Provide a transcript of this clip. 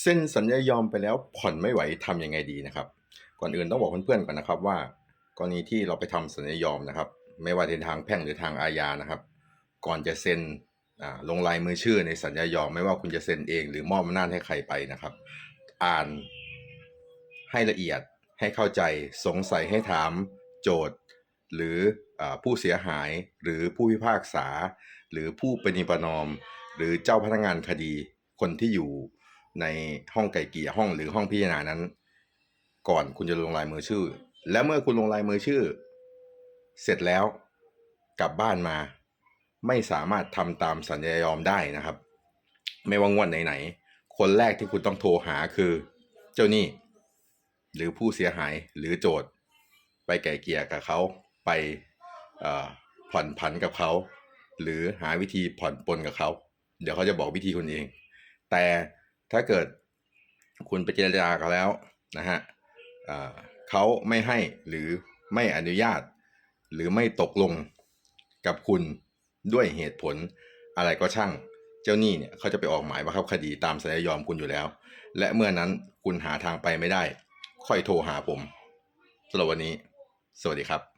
เส้นสัญญายอมไปแล้วผ่อนไม่ไหวทำยังไงดีนะครับ ก่อนอื่นต้องบอกเพื่อนๆก่อนนะครับว่า กรณีที่เราไปทำสัญญายอมนะครับ ไม่ว่าในทางแพ่งหรือทางอาญานะครับ ก่อนจะเซ็นลงลายมือชื่อในสัญญายอม ไม่ว่าคุณจะเซ็นเอง หรือมอบอำนาจให้ใครไปนะครับ อ่านให้ละเอียดให้เข้าใจสงสัยให้ถามโจทย์ หรืออผู้เสียหายหรือผู้พิพากษา หรือผู้ปฏิประนอม หรือเจ้าพนักงานคดีคนที่อยู่ ในห้องไก่เกี่ยห้องหรือห้องพิจารณานั้น ก่อนคุณจะลงลายมือชื่อ และเมื่อคุณลงลายมือชื่อ เสร็จแล้วกลับบ้านมา ไม่สามารถทำตามสัญญายอมได้นะครับ ไม่ว่างวดไหนๆคนแรกที่คุณต้องโทรหาคือ เจ้าหนี้ หรือผู้เสียหายหรือโจทย์ ไปไก่เกี่ยกับเขาไปผ่อนผันกับเขา หรือหาวิธีผ่อนปลนกับเขา เดี๋ยวเขาจะบอกวิธีคุณเอง แต่ ถ้าเกิดคุณไปเจรจากันแล้วนะฮะเอ่อเขาไม่ให้หรือไม่อนุญาต หรือไม่ตกลงกับคุณด้วยเหตุผลอะไรก็ช่าง เจ้าหนี้เนี่ยเขาจะไปออกหมายบังคับคดีตามสัญญายอมคุณอยู่แล้ว และเมื่อนั้นคุณหาทางไปไม่ได้ ค่อยโทรหาผมสำหรับวันนี้ สวัสดีครับ